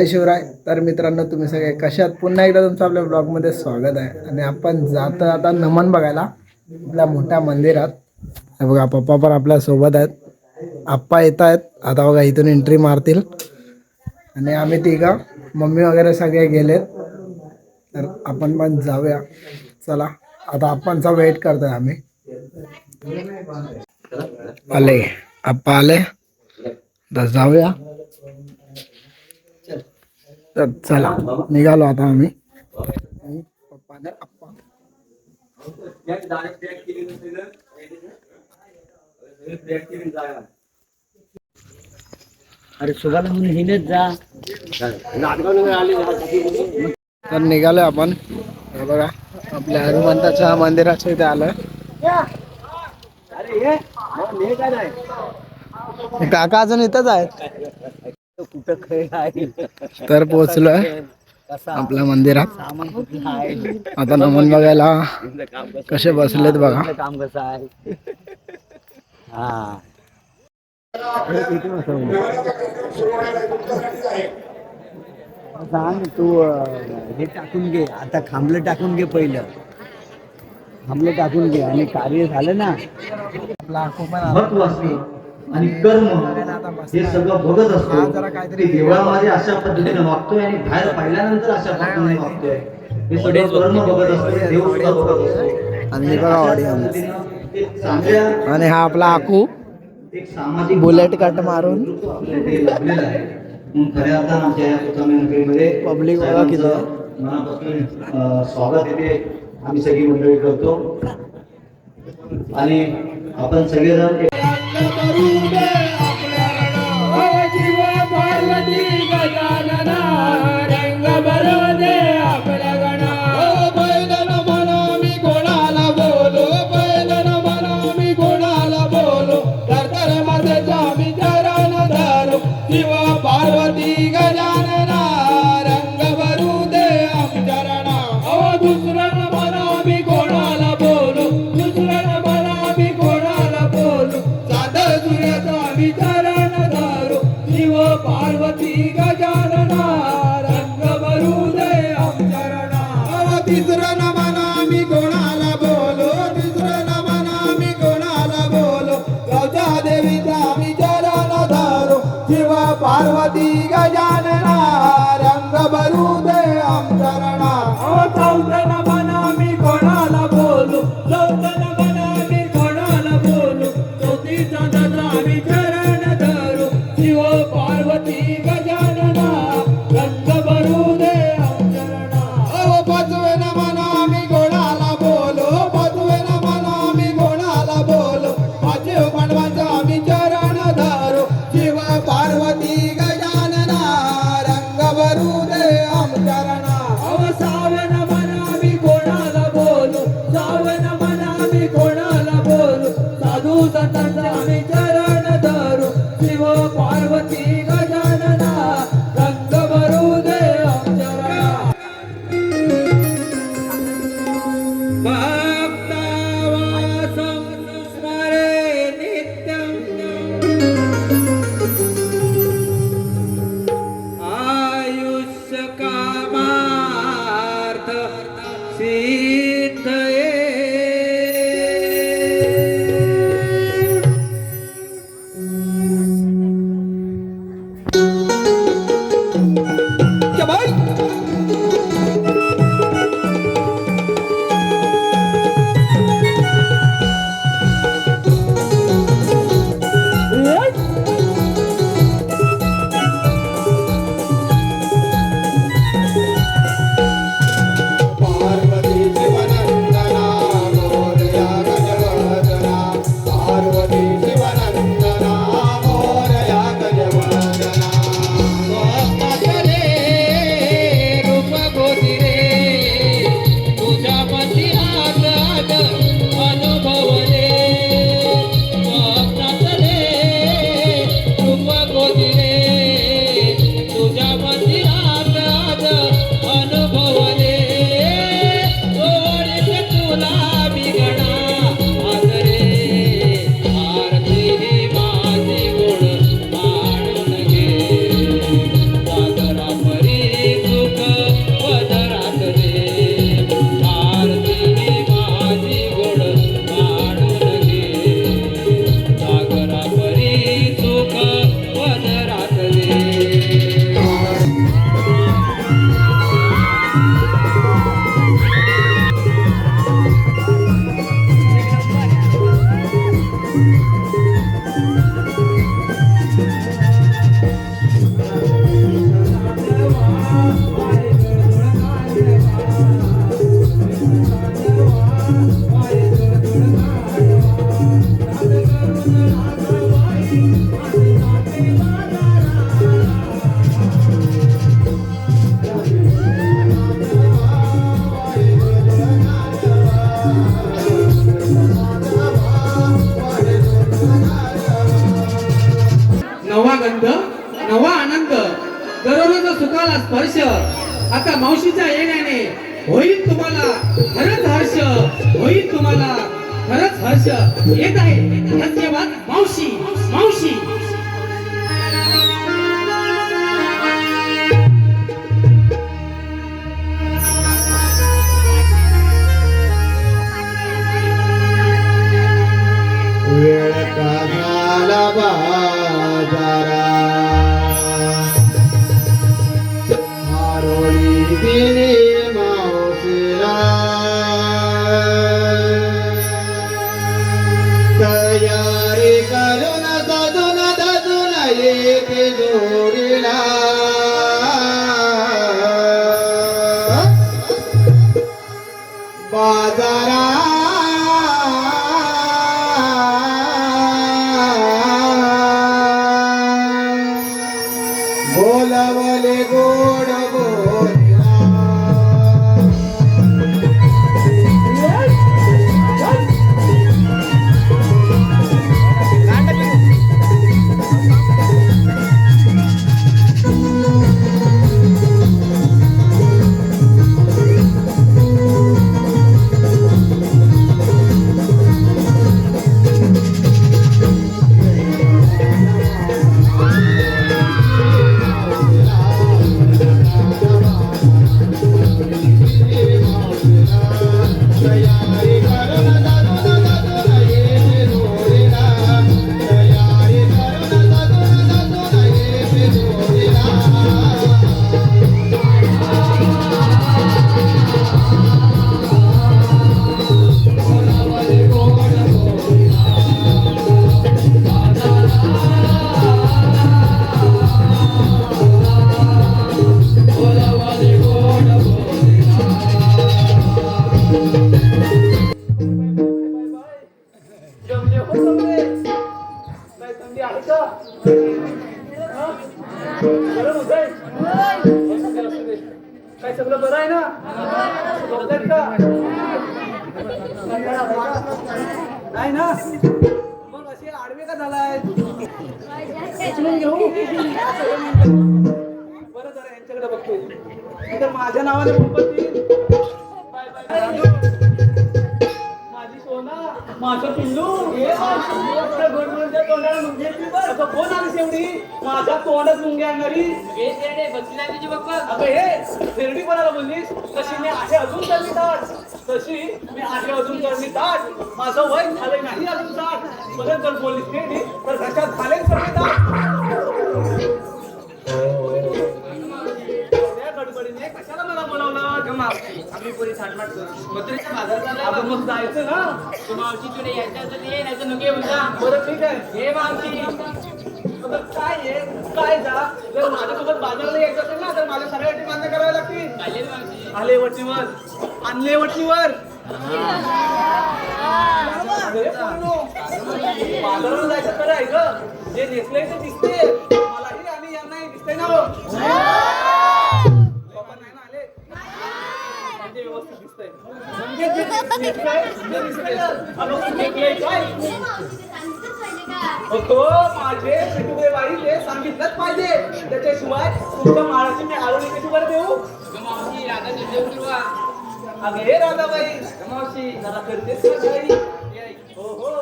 जय शिवराय. तर मित्रांनो तुम्ही सगळे कशात? पुन्हा एकदा तुमचं आपल्या ब्लॉगमध्ये स्वागत आहे. आणि आपण जातो आता नमन बघायला आपल्या मोठ्या मंदिरात. हे बघा पप्पा पण आपल्यासोबत आहेत. आप्पा येत आहेत. आता बघा इथून एंट्री मारतील. आणि आम्ही तिघं मम्मी वगैरे सगळे गेलेत. तर आपण पण जाऊया. चला आता आप्पांचा वेट करतोय आम्ही. आले. आप्पा आले. तर जाऊया. तर चला निघालो आता आम्ही. अरे सुगाला म्हणून हिनेच जा. तर निघालो आपण. बघा आपल्या हनुमंताच्या मंदिराच्या इथे आलोय. काका अजून इथंच आहेत. कुठं खेळ आहे. तर पोहोचलोय कसा? आपल्या मंदिरात. सामान कुठलं आहे? आता नमन बघायला इथलं काम कसं कसे बसलेत बघा. इथलं काम कसं आहे? हा. सांग तू अं, हे टाकून घे. आता खांबलं टाकून घे पहिलं. खांबलं टाकून घे आणि कार्य झालं ना. महत्त्व असते आणि कर्म हे सगळं बघत असतो. जरा काहीतरी की देवळामध्ये अशा पद्धतीने वागतोय आणि बाहेर पाहिल्यानंतर अशा पद्धतीने वागतोय. हे सगळं कर्म बघत असतो देव सुद्धा बघत असतो. आणि बघा ऑडियन्स आणि हा आपला एक सामाजिक बुलेट कट मारून नेतृत्व आपल्याला ते लाभलेलं आहे. म्हणून खऱ्या अर्थानं आमच्या या पुतळा नगरीमध्ये Public बघा किती आहे. मनापासून अं, स्वागत येते आम्ही सगळी मंडळी करतो. आणि आपण सगळेजण एक मावशीच्या येण्याने होईल तुम्हाला खरंच हर्ष होईल तुम्हाला खरंच हर्ष. येत आहे. धन्यवाद मावशी मावशी. वेळ का झाला बाजारा Amen. उचलून घेऊ बरं जरा यांच्याकडे माझ्या नावाने माझी सोना माझं पिल्लू हे कोण आलीस एवढी माझ्या तोंडात आणणारी अगं हे कोणाला बोललीस तशी मी आहे अजून तर मी ताट तशी मी आहे अजून तर मी ताट माझं वय झालं नाही अजून साठ परत जर बोललीस तर घशात झाले तर मी ताट आपली पोरी थाटमाट करू मथुरेचा बाजार चालला आपण मग जायचं ना? तुला ये नाही तर नुके बोलता बरं ठीक आहे. हे काय आहे काय जा? जर माझ्यासोबत बाजारला यायचं असेल ना तर माझ्या सगळ्या अटी मान्य कराव्या लागतील. आले वटीवर. आणले वटीवर. अरे पोरांनो, बाजाराला जायचं खरं आहे ग. जे नेसलंय ते दिसते मलाही आणि यांनाही दिसतंय ना हो. ते माझे सांगितलंच पाहिजे. त्याच्याशिवाय तुमच्या माळाची मी आळवणी कशी बरं देऊ? मावशी राधा निर्देव हे राधाबाई. मावशी जरा करतेस हो हो.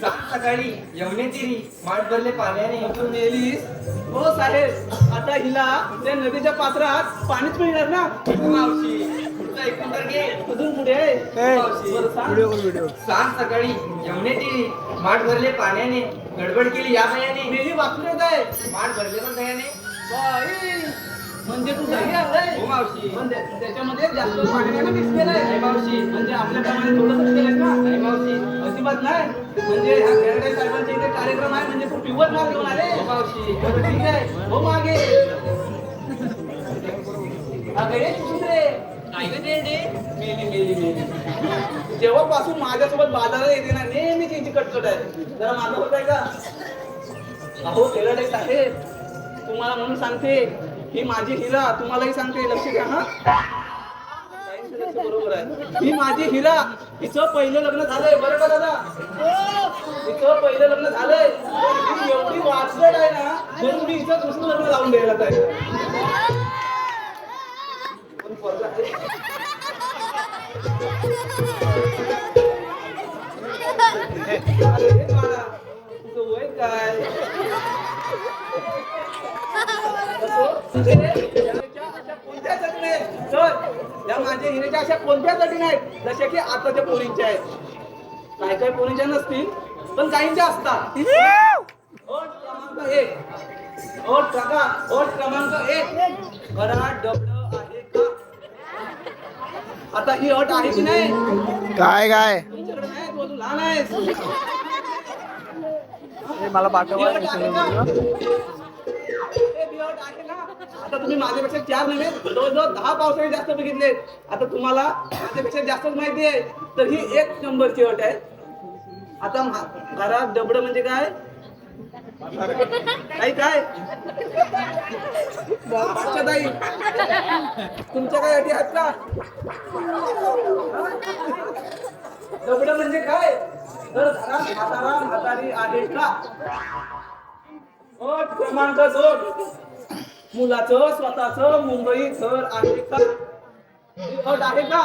सकाळी यमुने माठ भरले पाण्याने तू मेलीस हो साहेब. आता हिला त्या नदीच्या पात्रात पाणीच मिळणार ना? मावशी पुढचा एकंदर घे अजून पुढे सांग. सकाळी यमुने माठ भरले पाण्याने गडबड केली या भयाने मेली वाचले काय माठ भरले पण दयाने म्हणजे तू हो मावशी त्याच्यामध्ये जास्त पाणी नाही मावशी म्हणजे आपल्याप्रमाणे थोडंसं का नाही मावशी अजिबात नाही म्हणजे ह्या साहेबांचे इथे कार्यक्रम आहे म्हणजे तू पिवत ना घेऊन आले हो मावशी ठीक आहे हो मागे अगं ये मेली मेली मेली जेव्हापासून माझ्यासोबत बाजारात येते ना नेहमी त्यांची कटकट आहे. जरा माझं होत आहे का? अहो खेळाडे साहेब तुम्हाला म्हणून सांगते ही माझी हिरा तुम्हालाही सांगते लक्ष द्या हा. बरोबर आहे. ही माझी हिरा हिचं पहिलं लग्न झालंय बरं का दादा? हिचं पहिलं लग्न झालंय. एवढी वाचगड आहे ना म्हणून मी हिचं दुसरं लग्न लावून द्यायला तयार आहे. पण पोरगा आहे. अरे बाळा, तुझं वय काय? कोणत्या चटणी आहेत? सर, या माझ्या हिरेच्या अशा कोणत्या चटणी आहेत जशा की आताच्या पोरींच्या आहेत काही काही पोरींच्या नसतील पण काहींच्या असतात क्रमांक एक ओट क्रमांक एक घरा डब आता ही अट आहे की नाही? काय काय? लहान मला ना? आता तुम्ही माझ्यापेक्षा चार नव्हे जवळजवळ दहा पावसाळे जास्त बघितले. आता तुम्हाला माझ्यापेक्षा जास्तच माहिती आहे. तर ही एक नंबरची अट आहे. आता घरात डबड म्हणजे काय? काही काय? अच्छा ताई तुमच्या काय अटी आहेत का? डबड म्हणजे काय? तर म्हातारा म्हातारी आहे का? अट क्रमांक दोन. मुलाचं स्वतःच मुंबई घर आहे का? अट आहे का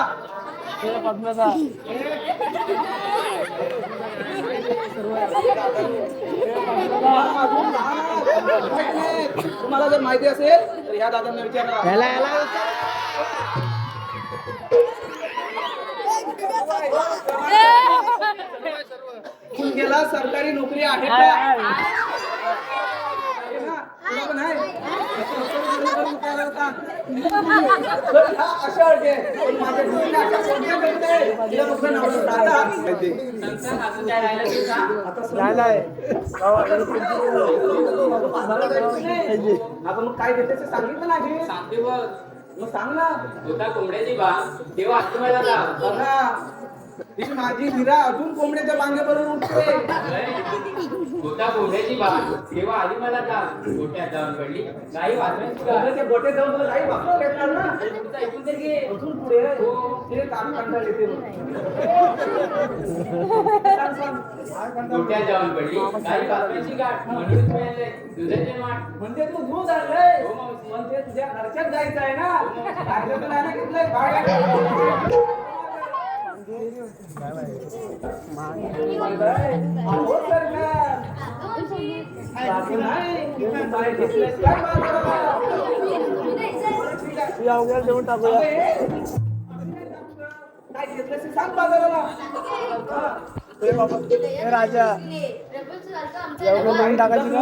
तुम्हाला जर माहिती असेल तर ह्या दादांना विचारा. गेला सरकारी नोकरी आहे का? आता मग काय देते सांगितलं नाही सांगते बघ मग सांग ना होता कोंबड्याची बा तेव्हा असतो बघा ही माझी हिरा अजून कोंबड्याच्या बांगेबरोबर उठते होता कोंबड्याची बा तेव्हा आधी मला जा. गोट्यात जाऊन पडली. काही का अगं, ते गोटे जाऊन तुला काही वाचवा भेटणार ना? तुझं ऐकून तर घे अजून पुढे ते काम कंटाळ येते? गोट्यात जाऊन पडली. काही वाचवायची गाठ. म्हणून मिळालंय तुझं ते वाट म्हणते तू दूध आणलंय हो. म्हणते तुझ्या घरच्यात जायचं आहे ना? बाहेरचं तर नाही घेतलंय? काय अहो, सरकार. बाकी नाही. राजा एवढं टाकायची का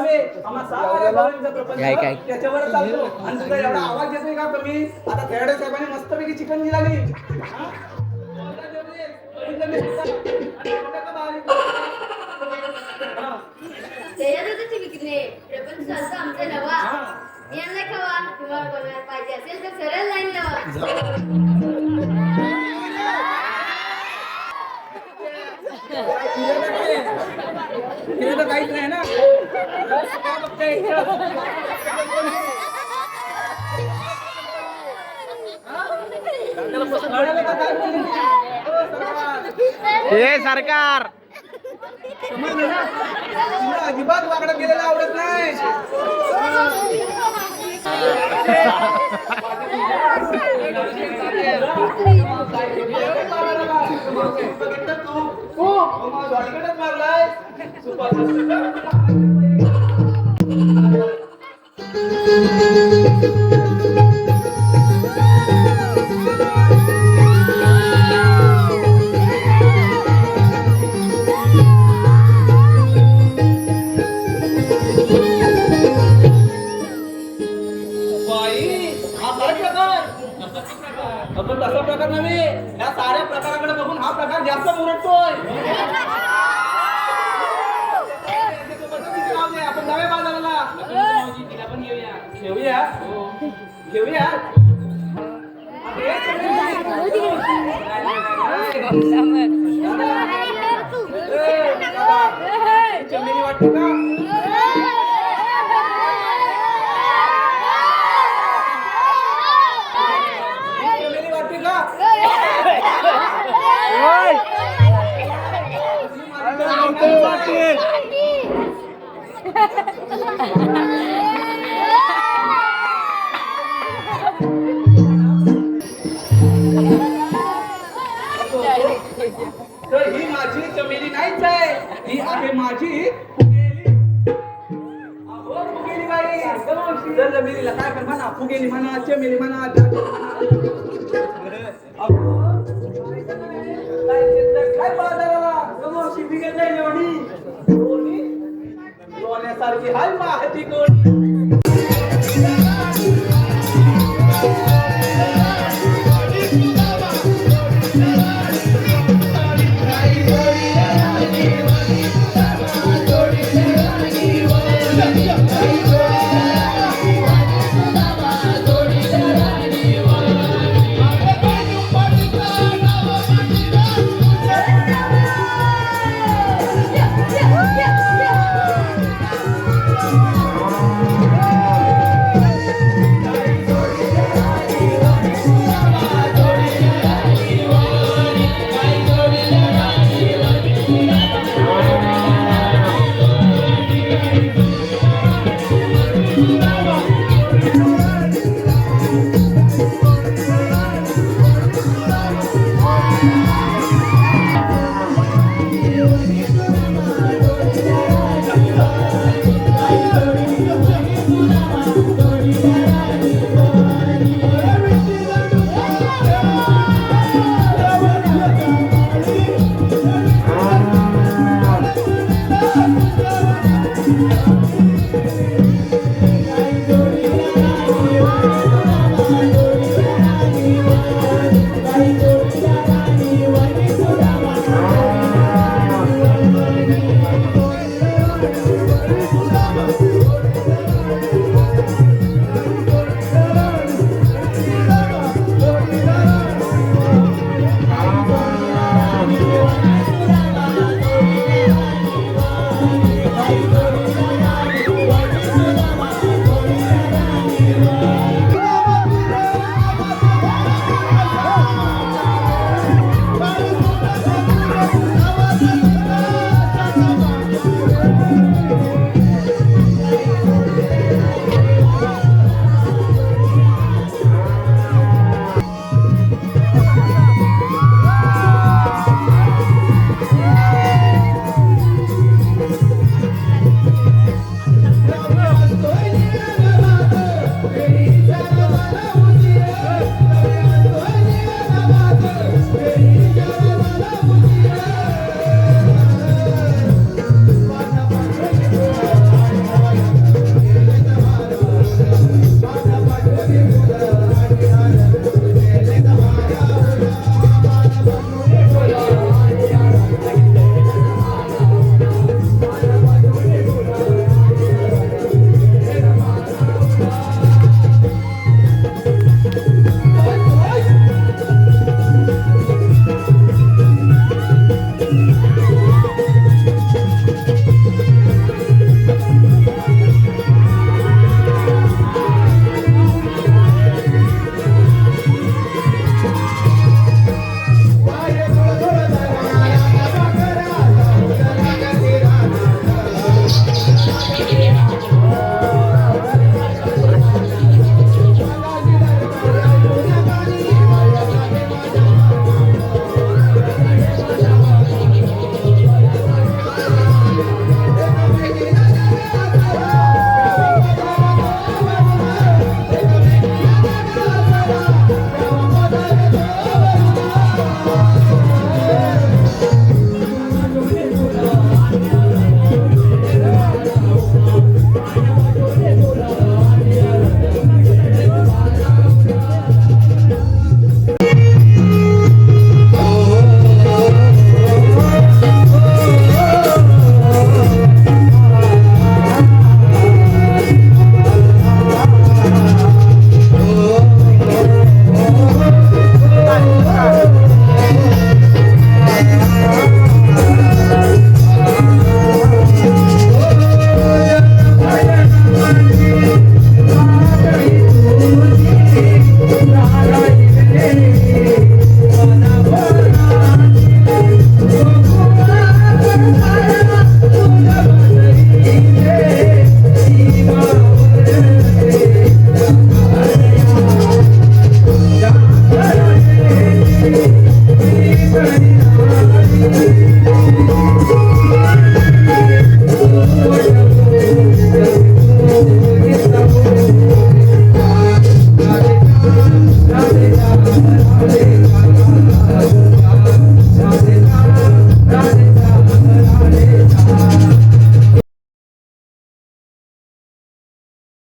एवढा आवाज येतोय का कमी आता साहेबांनी मस्तपैकी चिकन दिला हा? बघितलं मी सुद्धा. आणि एवढं का बारीक? हा. सरळ लाईन लावा. तिला तर काहीच नाही ना. काय बघताय? कळलं का काय? बोलली? हो, सरकार. हे सरकार समजलं ना? तिला अजिबात वाकडं केलेलं आवडत नाही तू? मारलाय. अगं तसा प्रकार नव्हे या साऱ्या प्रकाराकडे बघून हा प्रकार जास्त मुरटतोय आपण नव्या बाजाराला घेऊया घेऊया चमेली वाटते का तर ही माझी चमेली नाहीच आहे. ही आहे माझी फुगेली. काय कर म्हणा फुगेली म्हणा चमेली म्हणा काय घेतलं? काय बाजाराला? बिघडलंय लोणी हाय माहिती कोणी?